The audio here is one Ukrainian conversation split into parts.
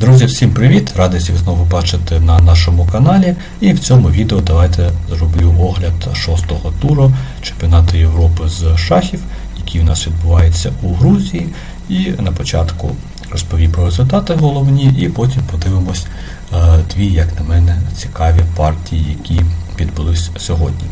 Друзі, всім привіт! Радий всіх знову бачити на нашому каналі. І в цьому відео давайте зроблю огляд шостого туру чемпіонату Європи з шахів, який у нас відбувається у Грузії. І на початку розповім про результати головні, і потім подивимось е, дві, як на мене, цікаві партії, які відбулись сьогодні.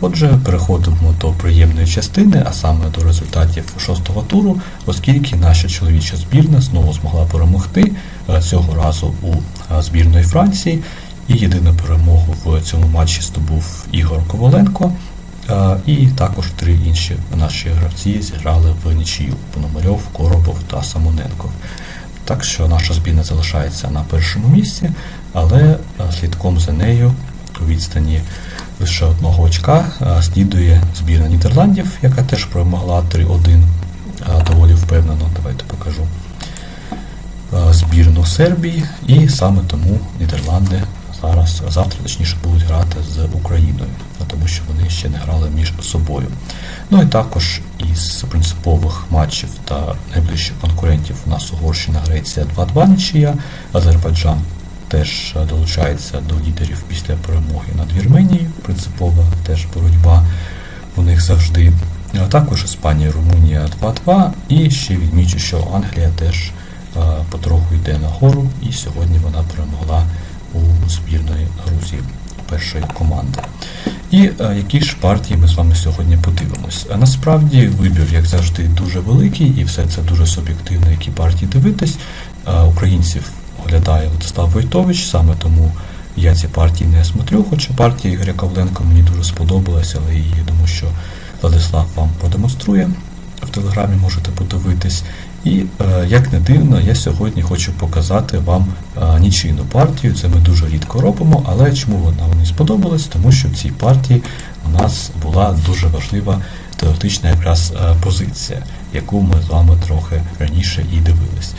Отже, переходимо до приємної частини, а саме до результатів шостого туру, оскільки наша чоловіча збірна знову змогла перемогти е, цього разу у е, збірної Франції. І єдину перемогу в цьому матчі здобув Ігор Коваленко. Е, І також три інші наші гравці зіграли в нічию Пономарьов, Коробов та Самоненко. Так що наша збірна залишається на першому місці, але слідком за нею у відстані лише одного очка е, слідує збірна Нідерландів, яка теж перемогла 3-1 е, доволі впевнено. Давайте покажу е, збірну Сербії, і саме тому Нідерланди зараз завтра точніше будуть грати з Україною, тому що вони ще не грали між собою. Ну і також із принципових матчів та найближчих конкурентів у нас Угорщина, Греція 2-2 нічия, Азербайджан теж долучається до лідерів після перемоги над Вірменією. Принципова теж боротьба у них завжди. А також Іспанія, Румунія 2-2. І ще відмічу, що Англія теж потроху йде нагору, і сьогодні вона перемогла у збірної Грузії першої команди. І які ж партії ми з вами сьогодні подивимось? Насправді вибір, як завжди, дуже великий, і все це дуже суб'єктивно, які партії дивитись. Українців оглядає Владислав Войтович, саме тому я ці партії не смотрю, хоча партія Ігоря Ковленко мені дуже сподобалася, але її думаю, що Владислав вам продемонструє. В телеграмі можете подивитись. І е, як не дивно, я сьогодні хочу показати вам е, нічийну партію. Це ми дуже рідко робимо, але чому вона мені сподобалась? Тому що в цій партії у нас була дуже важлива теоретична якраз е, позиція, яку ми з вами трохи раніше і дивились.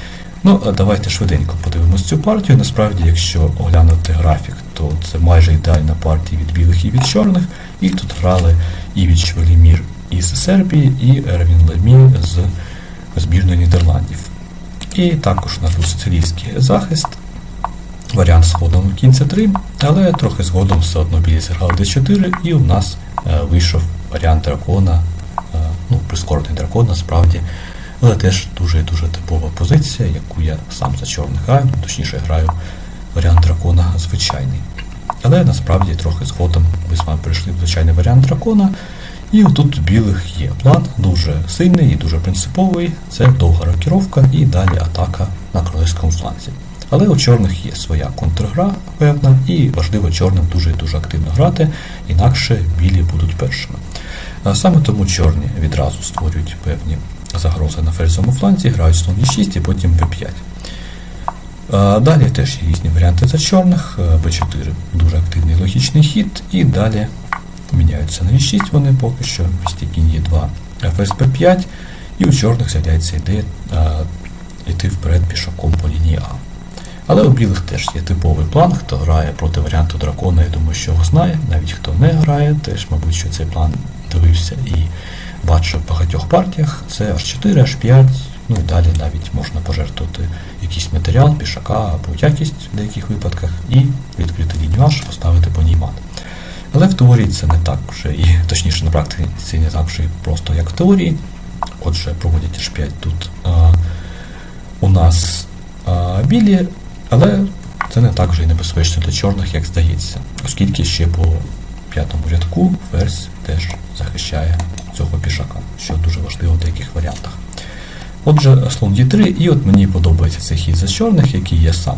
Ну, давайте швиденько подивимось цю партію. Насправді, якщо оглянути графік, то це майже ідеальна партія від білих і від чорних. І тут грали Івіч Велімір із Сербії і Ервін Лемі з збірної Нідерландів. І також у нас був сицилійський захист. Варіант з ходом кінця 3, але трохи згодом все одно білі зіграли d4, і у нас е, вийшов варіант дракона, е, ну, прискорений дракон насправді, але теж дуже дуже типова позиція, яку я сам за чорних граю, точніше граю варіант дракона звичайний. Але насправді трохи згодом ми з вами перейшли в звичайний варіант дракона. І отут у білих є план дуже сильний і дуже принциповий. Це довга рокіровка і далі атака на королевському фланзі. Але у чорних є своя контргра певна, і важливо чорним дуже і дуже активно грати, інакше білі будуть першими. Саме тому чорні відразу створюють певні загрози на ферзовому фланзі, грають слон d6 і потім b5. Далі теж є різні варіанти за чорних, b4 дуже активний логічний хід, і далі міняються на e6 вони поки що, місті кінь є 2 ферзь b5, і у чорних з'являється ідея а, йти вперед пішаком по лінії А. Але у білих теж є типовий план, хто грає проти варіанту дракона, я думаю, що його знає, навіть хто не грає, теж, мабуть, що цей план дивився і бачив в багатьох партіях. Це H4, H5, ну і далі навіть можна пожертвувати якийсь матеріал, пішака або якість в деяких випадках, і відкрити лінію H, поставити по ній мат. Але в теорії це не так вже, і точніше на практиці не так вже просто, як в теорії. Отже, проводять H5 тут а, у нас а, білі, але це не так вже і небезпечно для чорних, як здається, оскільки ще по п'ятому рядку ферзь теж захищає цього пішака, що дуже важливо в деяких варіантах. Отже, слон D3, і от мені подобається цей хід за чорних, який я сам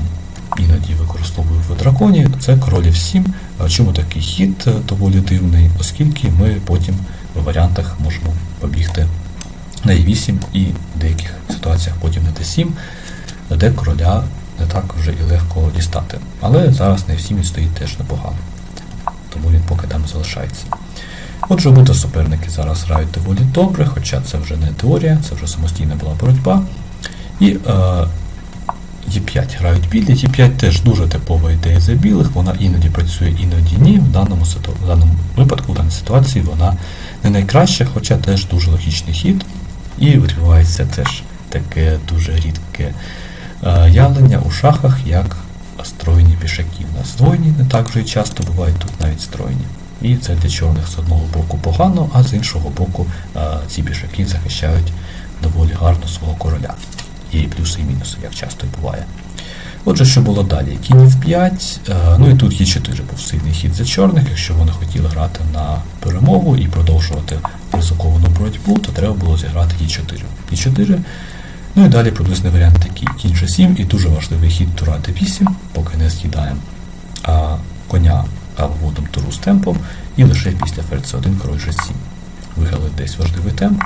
іноді використовую в драконі, це королів 7. Чому такий хід доволі дивний? Оскільки ми потім в варіантах можемо побігти на e8 і в деяких ситуаціях потім на d7, де короля не так вже і легко дістати. Але зараз на f7 стоїть теж непогано, тому він поки там залишається. Отже, обидва суперники зараз грають доволі добре, хоча це вже не теорія, це вже самостійна була боротьба. І е, Е5 грають білі. Е5 теж дуже типова ідея за білих, вона іноді працює, іноді ні. В даному, в даному випадку, в даній ситуації вона не найкраща, хоча теж дуже логічний хід. І відбувається теж таке дуже рідке е, явлення у шахах як стройні пішаки. У нас здвоєні не так вже і часто бувають тут навіть стройні. І це для чорних з одного боку погано, а з іншого боку е, ці пішаки захищають доволі гарно свого короля. Є і плюси, і мінуси, як часто і буває. Отже, що було далі? Кінь в 5, ну і тут є 4 був сильний хід за чорних. Якщо вони хотіли грати на перемогу і продовжувати ризиковану боротьбу, то треба було зіграти Е4. Е4. Ну і далі приблизний варіант такий. Кінь G7 і дуже важливий хід тура D8, поки не з'їдаємо коня а вводом туру з темпом, і лише після ферзь 1 король G7. Виграли десь важливий темп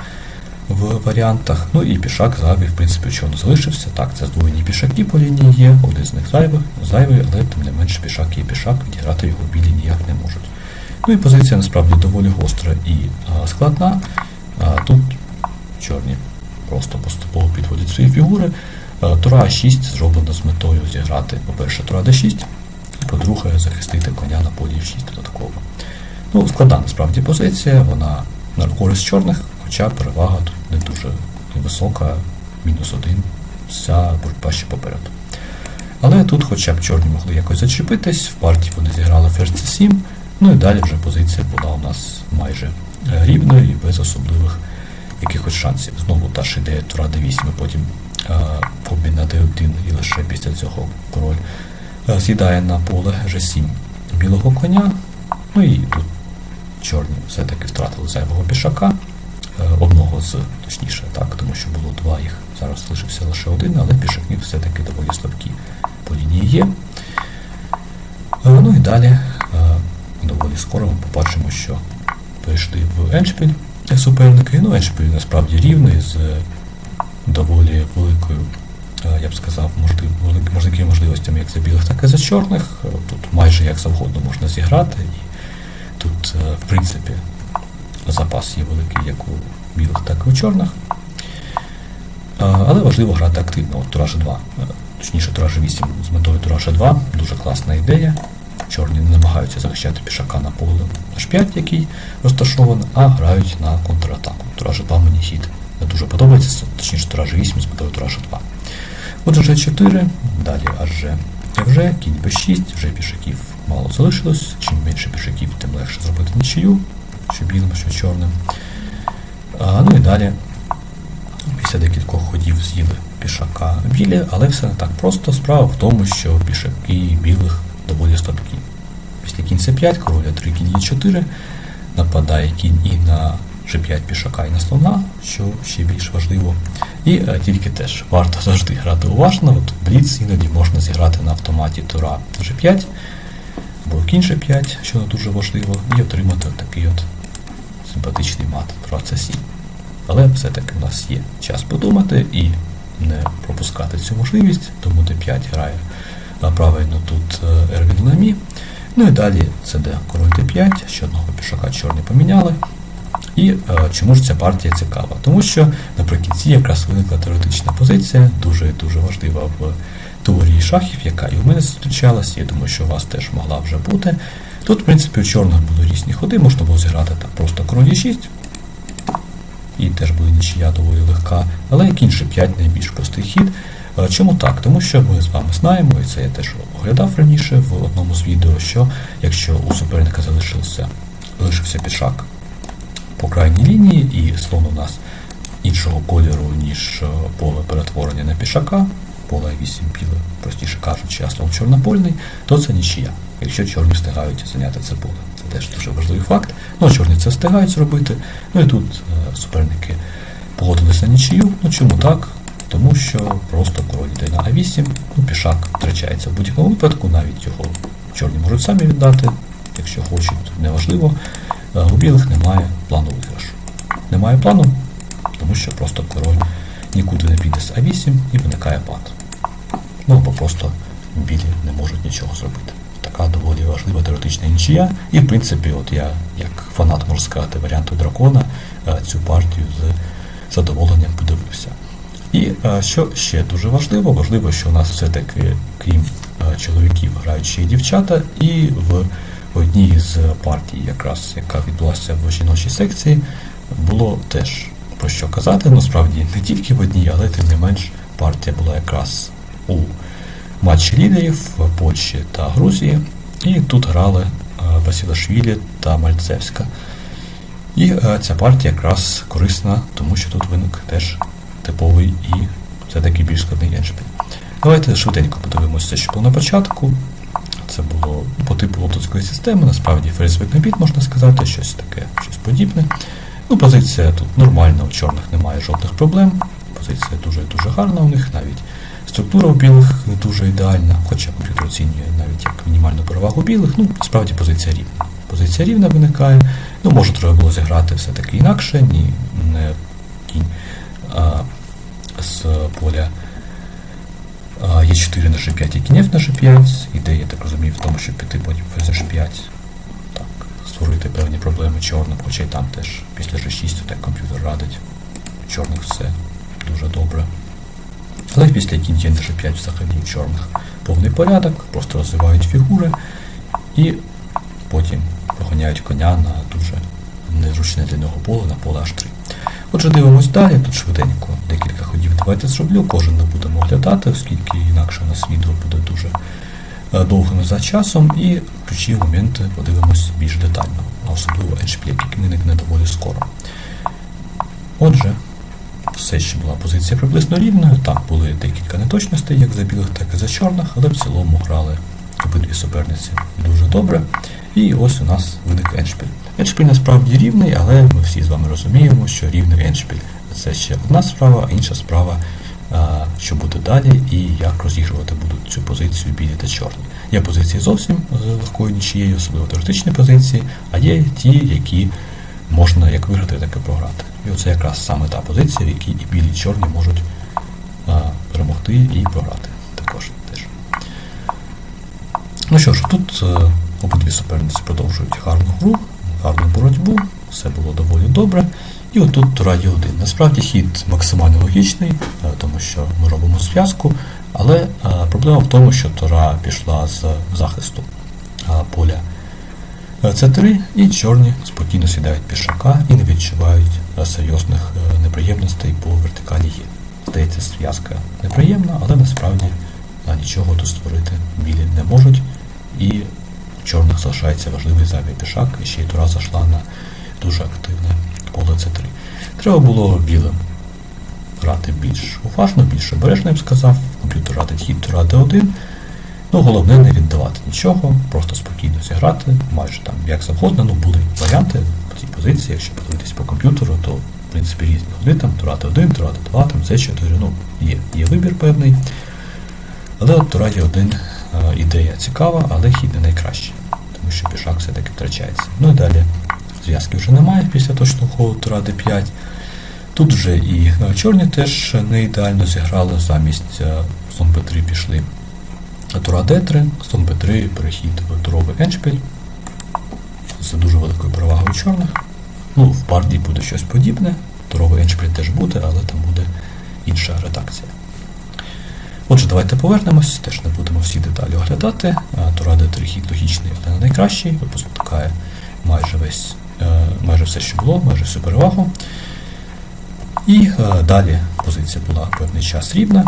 в варіантах. Ну і пішак зайвий, в принципі, що не залишився. Так, це здвоєні пішаки по лінії є, один з них зайвий, зайвий, але тим не менше пішак є пішак, відіграти його білі ніяк не можуть. Ну і позиція насправді доволі гостра і а, складна. А, тут чорні просто поступово підводять свої фігури. А, Тура 6 зроблено з метою зіграти, по-перше, Тура D6, і по-друге, захистити коня на полі 6 додатково. Ну, складна насправді позиція, вона на користь чорних, хоча перевага тут не дуже висока, мінус один, вся боротьба ще попереду. Але тут хоча б чорні могли якось зачепитись, в партії вони зіграли ферзь c7, ну і далі вже позиція була у нас майже е, рівною і без особливих якихось шансів. Знову та ж ідея тура d8, і потім обмін на d1 і лише після цього король е, з'їдає на поле g7 білого коня. Ну і тут чорні все-таки втратили зайвого пішака. Е, Одного з, точніше, так, тому що було два їх. Зараз лишився лише один, але пішаки все-таки доволі слабкі по лінії є. Е, Ну і далі доволі скоро ми побачимо, що перейшли в Еншпіль суперники. Ну, насправді рівний з доволі великою, е, я б сказав, можлив, велик- можливостями як за білих, так і за чорних. Е, Тут майже як завгодно можна зіграти. І тут, е, в принципі, запас є великий як у білих, так і у чорних. Але важливо грати активно. От Тураж 2, е, точніше Тураж 8 з метою Тураж 2, дуже класна ідея. Чорні не намагаються захищати пішака на поле H5, який розташований, а грають на контратаку. Тураж 2 мені хід не дуже подобається, точніше Тураж 8 з метою Тураж 2. Отже, G4, далі аж FG, кінь B6, вже пішаків мало залишилось. Чим менше пішаків, тим легше зробити нічию, що білим, що чорним. А, ну і далі, після декількох ходів з'їли пішака білі, але все не так просто. Справа в тому, що пішаки білих доволі слабкі. Після кінь c5, король 3 кінь e4, нападає кінь і на g5 пішака, і на слона, що ще більш важливо. І е, тільки теж варто завжди грати уважно. От Бліц іноді можна зіграти на автоматі тура g5 або кінь g5, що дуже важливо, і отримати от такий от симпатичний мат тура c7. Але все-таки у нас є час подумати і не пропускати цю можливість, тому d5 грає а, правильно тут е, Ервін Ламі. Ну і далі це де король d5, ще одного пішака чорні поміняли. І е, чому ж ця партія цікава? Тому що наприкінці якраз виникла теоретична позиція, дуже дуже важлива в теорії шахів, яка і в мене зустрічалась, я думаю, що у вас теж могла вже бути. Тут, в принципі, у чорних були різні ходи, можна було зіграти так просто король e6, і теж буде нічия доволі легка, але кінь G5 найбільш простий хід. Е, Чому так? Тому що ми з вами знаємо, і це я теж оглядав раніше в одному з відео, що якщо у суперника залишився, залишився пішак по крайній лінії, і слон у нас іншого кольору, ніж е, поле перетворення на пішака, поле 8 біле, простіше кажучи, а слон чорнопольний, то це нічия, якщо чорні встигають зайняти це поле. Це теж дуже важливий факт. Ну, чорні це встигають зробити. Ну і тут е, суперники погодилися на нічию. Ну чому так? Тому що просто король йде на А8, ну, пішак втрачається в будь-якому випадку, навіть його чорні можуть самі віддати, якщо хочуть, неважливо. Е, У білих немає плану виграшу. Немає плану, тому що просто король нікуди не піде з А8 і виникає пад. Ну або просто білі не можуть нічого зробити. Така доволі важлива теоретична нічия. І в принципі, от я, як фанат можу сказати, варіанту дракона, е, цю партію з задоволенням подивився. І е, що ще дуже важливо, важливо, що у нас все-таки, крім е, чоловіків, грають ще й дівчата, і в одній з партій, якраз яка відбулася в жіночій секції, було теж про що казати. Насправді не тільки в одній, але тим не менш партія була якраз у матчі лідерів Польщі та Грузії. І тут грали е, Басілашвілі та Мальцевська. І е, ця партія якраз корисна, тому що тут виник теж типовий і все-таки більш складний еншпіль. Давайте швиденько подивимося, що було на початку. Це було по типу лотоцької системи, насправді ферзьовик набіт, можна сказати, щось таке, щось подібне. Ну, позиція тут нормальна, у чорних немає жодних проблем. Позиція дуже-дуже гарна у них, навіть структура у білих не дуже ідеальна, хоча комп'ютер оцінює навіть як мінімальну перевагу білих. Ну, справді позиція рівна. Позиція рівна виникає. Ну, може, треба було зіграти все-таки інакше, ні, не кінь а, з поля Е4 на G5 і кінець на G5. Ідея, я так розумію, в тому, щоб піти потім ферзь H5. Так, створити певні проблеми чорним, хоча й там теж після G6 так комп'ютер радить. У чорних все дуже добре. Але після кінь на G5 взагалі у чорних повний порядок, просто розвивають фігури і потім проганяють коня на дуже незручне для нього поле, на поле H3. Отже, дивимось далі, тут швиденько декілька ходів давайте зроблю, кожен не будемо оглядати, оскільки інакше у нас відео буде дуже е, довгим за часом, і ключі моменти подивимось більш детально, а особливо еншпіль, який виникне доволі скоро. Отже, все ще була позиція приблизно рівною. Так, були декілька неточностей, як за білих, так і за чорних, але в цілому грали обидві суперниці дуже добре. І ось у нас виник еншпіль. Еншпіль насправді рівний, але ми всі з вами розуміємо, що рівний еншпіль це ще одна справа, інша справа, що буде далі і як розігрувати будуть цю позицію білі та чорні. Є позиції зовсім з легкою нічією, особливо теоретичні позиції, а є ті, які можна як виграти, так і програти. І оце якраз саме та позиція, в якій і білі, і чорні можуть перемогти і програти також теж. Ну що ж, тут е, обидві суперниці продовжують гарну гру, гарну боротьбу, все було доволі добре. І отут є один. Насправді хід максимально логічний, е, тому що ми робимо зв'язку, але е, проблема в тому, що Тура пішла з захисту е, поля С3, і чорні спокійно сідають пішака і не відчувають серйозних неприємностей по вертикалі є. Здається, зв'язка неприємна, але насправді нічого тут створити білі не можуть. І у чорних залишається важливий зайвий пішак, і ще й тура зайшла на дуже активне поле С3. Треба було білим грати більш уважно, більш обережно, я б сказав. Комп'ютер радить хід тура Д1. Ну, головне не віддавати нічого, просто спокійно зіграти, майже там як завгодно. Ну, були варіанти в цій позиції, якщо подивитись по комп'ютеру, то в принципі різні ходи, там Тура Д1, Тура Д2, там С4, ну, є, є вибір певний. Але от Тура Д1 е, ідея цікава, але хід не найкращий, тому що пішак все-таки втрачається. Ну і далі зв'язки вже немає після точного ходу Тура Д5. Тут вже і е, чорні теж не ідеально зіграли, замість е, слон Б3 пішли Тура Д3, слон Б3, перехід туровий еншпіль з дуже великою перевагою чорних. Ну, в партії буде щось подібне, туровий еншпіль теж буде, але там буде інша редакція. Отже, давайте повернемось, теж не будемо всі деталі оглядати. А, Тура Д3 хід логічний, але не найкращий, випускає майже весь, е, майже все, що було, майже всю перевагу. І е, далі позиція була певний час рівна,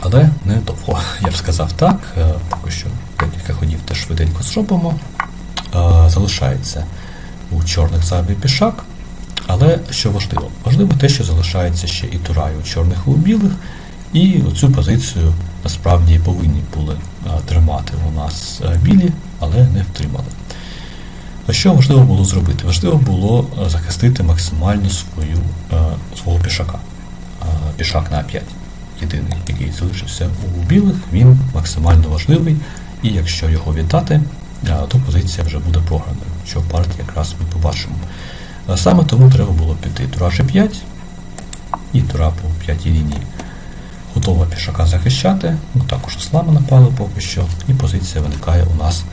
але не довго. Я б сказав так. Е, Поки що декілька ходів теж швиденько зробимо. Е, Залишається у чорних зайвий пішак. Але що важливо? Важливо те, що залишається ще і тура і у чорних і у білих. І цю позицію насправді повинні були е, тримати у нас е, білі, але не втримали. Що важливо було зробити? Важливо було е, захистити максимально свою, свого пішака. Пішак на А5, єдиний, який залишився у білих, він максимально важливий, і якщо його віддати, то позиція вже буде програною, що в партії якраз ми побачимо. Саме тому треба було піти тура G5 і тура по п'ятій лінії. Готова пішака захищати, ну також слами напали поки що, і позиція виникає у нас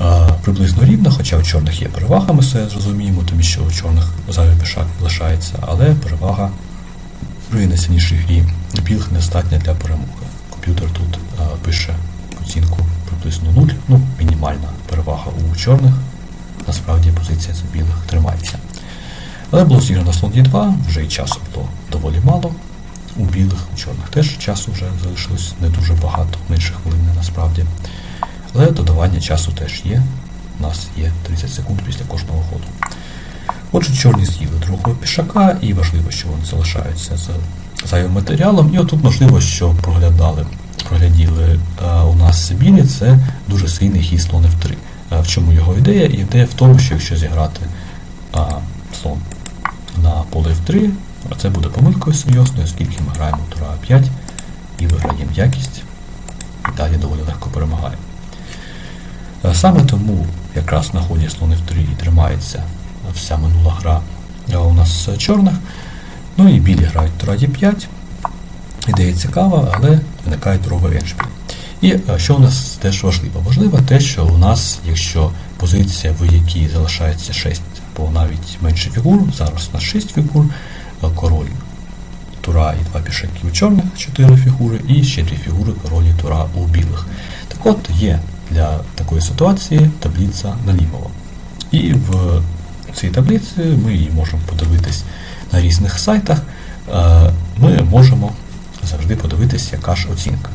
е, приблизно рівна, хоча у чорних є перевага, ми все зрозуміємо, тому що у чорних зайвий пішак лишається, але перевага при найсильнішій грі. Білих недостатня для перемоги. Комп'ютер тут е, пише оцінку приблизно 0, ну, мінімальна перевага у чорних, насправді позиція за білих тримається. Але було зіграно слон D2, вже і часу було доволі мало. У білих, у чорних теж часу вже залишилось не дуже багато, менше хвилини насправді. Але додавання часу теж є. У нас є 30 секунд після кожного ходу. Отже, чорні з'їли другого пішака, і важливо, що вони залишаються з зайвим матеріалом. І отут можливо, що проглядали, прогляділи е, у нас білі, це дуже сильний хід слон F3. Е, в чому його ідея? Ідея в тому, що якщо зіграти а, слон на поле F3, це буде помилкою серйозною, оскільки ми граємо тура А5 і виграємо якість, і далі доволі легко перемагаємо. Е, Саме тому якраз на ході слон F3 і тримається вся минула гра е, у нас чорних. Ну і білі грають тура Е5. Ідея цікава, але виникає туровий еншпіль. І е, що у нас теж важливо? Важливо те, що у нас, якщо позиція, в якій залишається 6 або навіть менше фігур, зараз у нас 6 фігур, е, король тура і два пішаки у чорних, 4 фігури, і ще 2 фігури король тура у білих. Так от є для такої ситуації таблиця Налімова. І в цій таблиці ми її можемо подивитись на різних сайтах. Е, Ми можемо завжди подивитись, яка ж оцінка.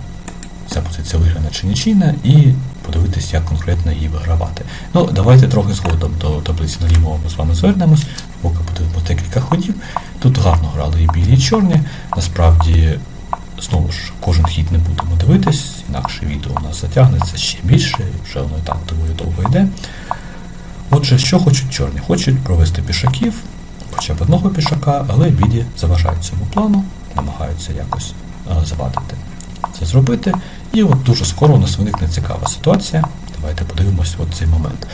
Ця позиція виграна чи нічийна, і подивитись, як конкретно її вигравати. Ну, давайте трохи згодом до таблиці наліво ми з вами звернемось, поки подивимося декілька ходів. Тут гарно грали і білі, і чорні. Насправді, знову ж, кожен хід не будемо дивитись, інакше відео у нас затягнеться ще більше, вже воно і так доволі довго йде. Отже, що хочуть чорні? Хочуть провести пішаків, хоча б одного пішака, але білі заважають цьому плану, намагаються якось е, завадити це зробити. І от дуже скоро у нас виникне цікава ситуація. Давайте подивимось от цей момент.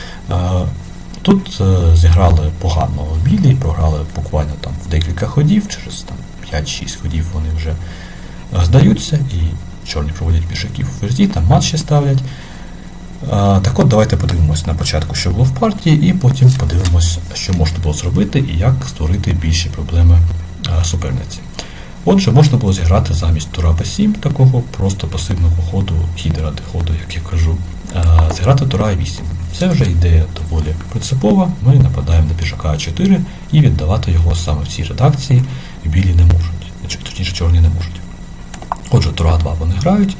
Е, Тут е, зіграли погано білі, програли буквально там в декілька ходів, через там 5-6 ходів вони вже е, здаються, і чорні проводять пішаків у ферзі, там мат ще ставлять. А, Так от давайте подивимось на початку, що було в партії, і потім подивимось, що можна було зробити і як створити більші проблеми а, суперниці. Отже, можна було зіграти замість тура Б7, такого просто пасивного ходу, хід ради ходу, як я кажу, а, зіграти тура А8. Це вже ідея доволі принципова. Ми нападаємо на пішака А4 і віддавати його саме в цій редакції білі не можуть, точніше чорні не можуть. Отже, тура 2 вони грають.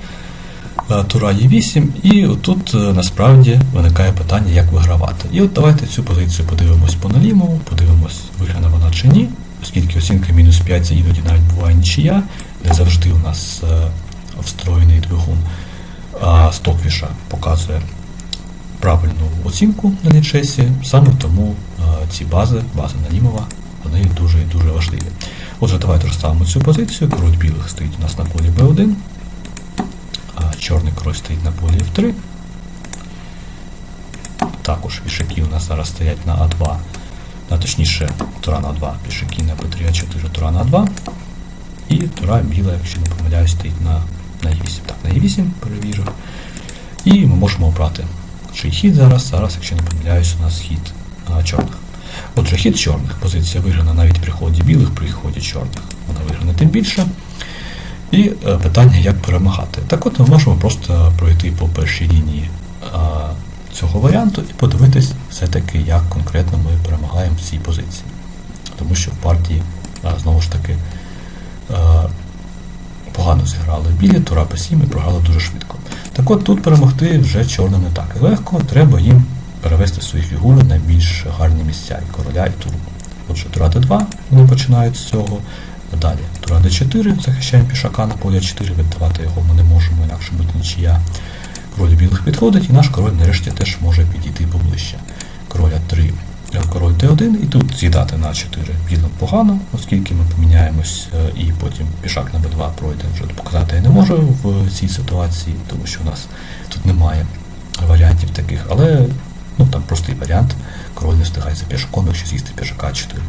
Е, Тура Е8, і тут насправді виникає питання, як вигравати. І от давайте цю позицію подивимось по налімову, подивимось, виграна вона чи ні, оскільки оцінка мінус 5 це іноді навіть буває нічия, не завжди у нас е, встроєний двигун, стоквіша показує правильну оцінку на лічесі, саме тому е, ці бази, база налімова, вони дуже і дуже важливі. Отже, давайте розставимо цю позицію. Король білих стоїть у нас на полі Б1. А Чорний король стоїть на полі F3. Також пішаки у нас зараз стоять на А2, а точніше тура на 2, пішаки на P3, А4, тура на 2. І тура біла, якщо не помиляюсь, стоїть на, на Е8. Так, на Е8 перевірив. І ми можемо обрати чий хід зараз. Зараз, якщо не помиляюсь, у нас хід а, чорних. Отже, хід чорних. Позиція виграна навіть при ході білих, при ході чорних. Вона виграна тим більше. І е, питання, як перемагати. Так от ми можемо просто пройти по першій лінії а, цього варіанту і подивитись все-таки, як конкретно ми перемагаємо в цій позиції. Тому що в партії, а, знову ж таки, а, погано зіграли білі, тура P7 і програли дуже швидко. Так от тут перемогти вже чорним не так і легко, треба їм перевести свої фігури на більш гарні місця і короля, і туру. Отже, тура Д2, вони починають з цього. Далі тура d4, захищаємо пішака на полі 4, віддавати його ми не можемо, інакше буде нічия. Король білих підходить, і наш король нарешті теж може підійти поближче. Король 3, король d1, і тут з'їдати на 4 білим погано, оскільки ми поміняємось, е, і потім пішак на b2 пройде. Вже показати я не можу в цій ситуації, тому що у нас тут немає варіантів таких, але ну, там простий варіант. Король не встигає за пішаком, якщо з'їсти пішака 4.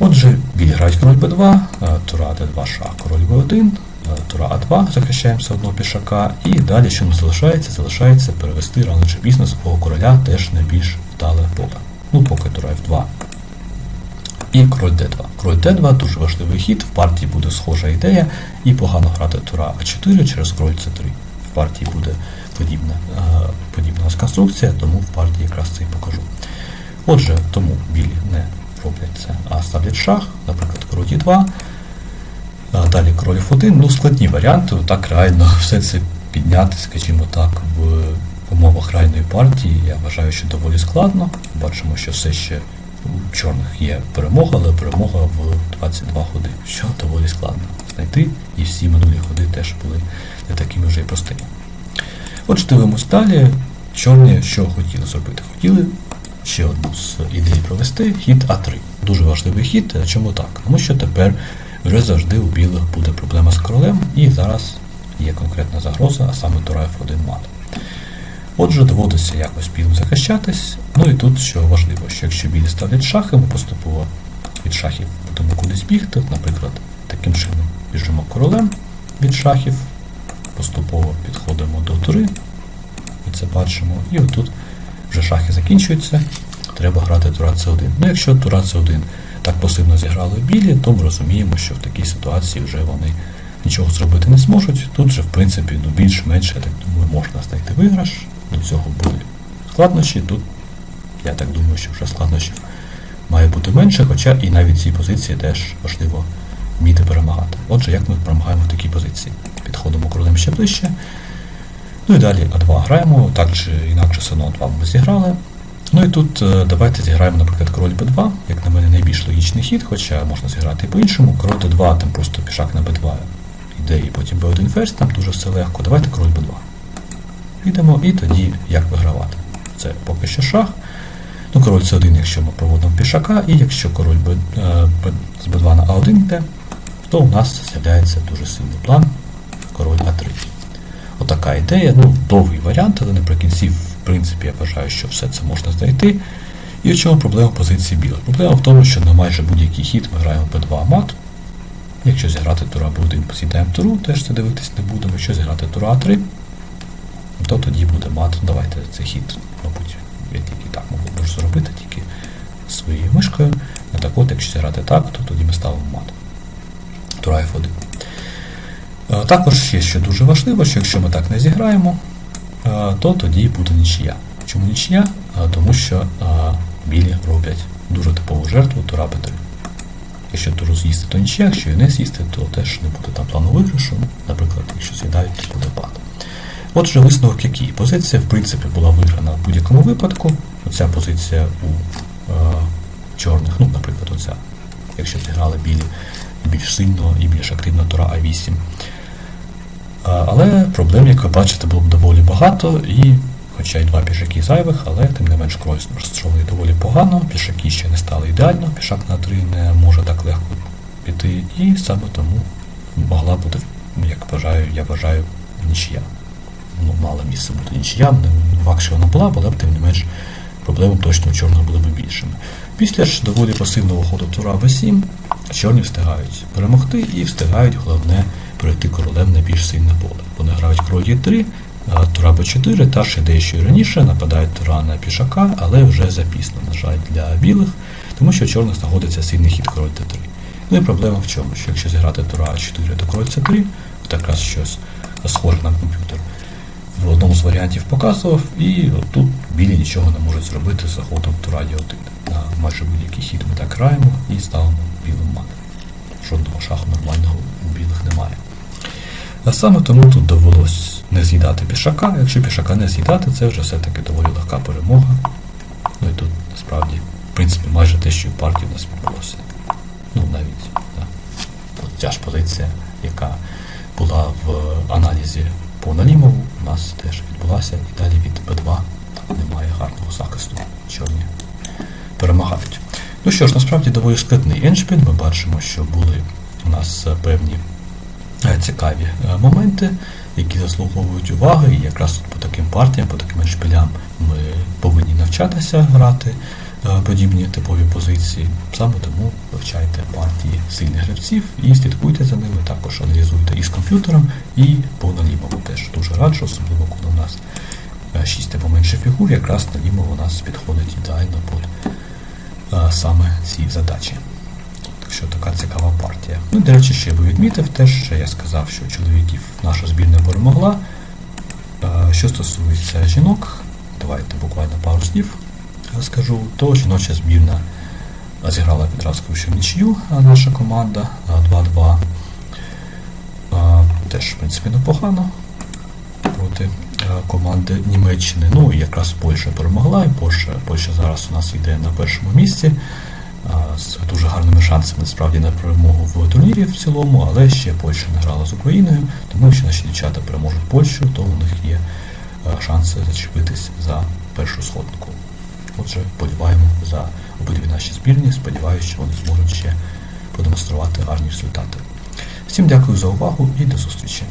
Отже, білі грають король Б2, тура Д2 шах, король Б1, тура А2, захищаємо все одного пішака, і далі, що нам залишається, залишається перевести рано чи пізно свого короля теж на більш вдале поле. Ну, поки тура F2. І король Д2. Король Д2 дуже важливий хід, в партії буде схожа ідея, і погано грати тура А4 через король С3. В партії буде подібна, подібна конструкція, тому в партії якраз це і покажу. Отже, тому білі не роблять це, а ставлять шах, наприклад, король 2. Далі король F1, ну складні варіанти, так реально все це підняти, скажімо так, в умовах реальної партії, я вважаю, що доволі складно. Бачимо, що все ще у чорних є перемога, але перемога в 22 ходи, що доволі складно знайти, і всі минулі ходи теж були не такими вже й простими. Отже, дивимось далі. Чорні що хотіли зробити? Хотіли ще одну з ідей провести хід А3. Дуже важливий хід. Чому так? Тому що тепер вже завжди у білих буде проблема з королем, і зараз є конкретна загроза, а саме тура F1 мат. Отже, доводиться якось білим захищатись. Ну і тут що важливо, що якщо білі ставлять шахи, ми поступово від шахів будемо кудись бігти. Наприклад, таким чином біжимо королем від шахів, поступово підходимо до тури, ми це бачимо, і отут вже шахи закінчуються, треба грати тура С1. Ну, якщо тура С1 так пасивно зіграли білі, то ми розуміємо, що в такій ситуації вже вони нічого зробити не зможуть. Тут же, в принципі, ну, більш-менш, я так думаю, можна знайти виграш. До цього були складнощі. Тут, я так думаю, що вже складнощів має бути менше, хоча і навіть ці позиції теж важливо вміти перемагати. Отже, як ми перемагаємо в такій позиції? Підходимо королем ще ближче. Ну і далі А2 граємо, так чи інакше одно А2 ми зіграли. Ну і тут е, давайте зіграємо, наприклад, король Б2, як на мене найбільш логічний хід, хоча можна зіграти і по-іншому. Король Д2, там просто пішак на Б2 йде, і потім Б1 ферзь, там дуже все легко. Давайте король Б2. Йдемо і тоді як вигравати. Це поки що шах. Ну, король С1, якщо ми проводимо пішака, і якщо король е, з Б2 на А1 йде, то у нас з'являється дуже сильний план король А3. Отака ідея, ну, довгий варіант, але наприкінці, в принципі, я вважаю, що все це можна знайти. І в чому проблема позиції білих? Проблема в тому, що на майже будь-який хід ми граємо Б2 мат. Якщо зіграти тура Б1, посідаємо туру, теж це дивитись не будемо. Якщо зіграти тура А3, то тоді буде мат. Давайте цей хід, мабуть, я тільки так можу, зробити, тільки своєю мишкою. А так от, якщо зіграти так, то тоді ми ставимо мат. Тура F1. Е, Також є ще дуже важливо, що якщо ми так не зіграємо, е, то тоді буде нічия. Чому нічия? Е, Тому що білі роблять дуже типову жертву тура Б3. Якщо туру з'їсти, то нічия, якщо її не з'їсти, то теж не буде там плану виграшу. Наприклад, якщо з'їдають, то буде пад. Отже, висновок який? Позиція, в принципі, була виграна в будь-якому випадку. Оця позиція у е, чорних, ну, наприклад, оця, якщо зіграли білі більш сильно і більш активно тура А8. А, Але проблем, як ви бачите, було б доволі багато, і хоча й два пішаки зайвих, але тим не менш крой розташований доволі погано, пішаки ще не стали ідеально, пішак на 3 не може так легко піти, і саме тому могла бути, як вважаю, я вважаю, нічия. Ну, мала місце бути не факт, що вона була, але тим не менш проблеми точно у чорного були б більшими. Після ж доволі пасивного ходу тура В7 чорні встигають перемогти і встигають, головне, перейти королем на більш сильне поле. Вони грають король Е3, а тура Б4, та ж ідея, що і раніше, нападають тура на пішака, але вже запізно, на жаль, для білих, тому що у чорних знаходиться сильний хід король Т3. Ну і проблема в чому, що якщо зіграти тура А4 то король С3, це якраз щось схоже на комп'ютер. В одному з варіантів показував, і тут білі нічого не можуть зробити з заходом тура Е1. На майже будь-який хід ми так граємо і ставимо білим мат. Жодного шаху нормального у білих немає. А саме тому тут довелось не з'їдати пішака. Якщо пішака не з'їдати, це вже все-таки доволі легка перемога. Ну і тут насправді, в принципі, майже те, що в партії у нас відбулося. Ну, навіть да. Ця ж позиція, яка була в аналізі по Налімову, у нас теж відбулася, і далі від Б2 немає гарного захисту. Чорні перемагають. Ну що ж, насправді доволі складний еншпіль. Ми бачимо, що були у нас е, певні е, цікаві е, моменти, які заслуговують уваги. І якраз по таким партіям, по таким еншпілям ми повинні навчатися грати подібні типові позиції. Саме тому вивчайте партії сильних гравців і слідкуйте за ними, також аналізуйте і з комп'ютером, і по налімову теж дуже раджу, особливо коли у нас 6 або менше фігур, якраз налімов у нас підходить ідеально під саме ці задачі. Так що така цікава партія. Ну, до речі, ще би відмітив теж, що я сказав, що чоловіків наша збірна перемогла. Що стосується жінок, давайте буквально пару слів скажу, то жіноча збірна зіграла відразу що нічию, а наша команда 2-2. теж, в принципі, непогано проти команди Німеччини. Ну і якраз Польща перемогла, і Польща, Польща зараз у нас йде на першому місці з дуже гарними шансами насправді на перемогу в турнірі в цілому, але ще Польща не грала з Україною, тому якщо наші дівчата переможуть Польщу, то у них є шанси зачепитись за першу сходинку. Отже, поліваємо за обидві наші збірні. Сподіваюся, що вони зможуть ще продемонструвати гарні результати. Всім дякую за увагу і до зустрічі!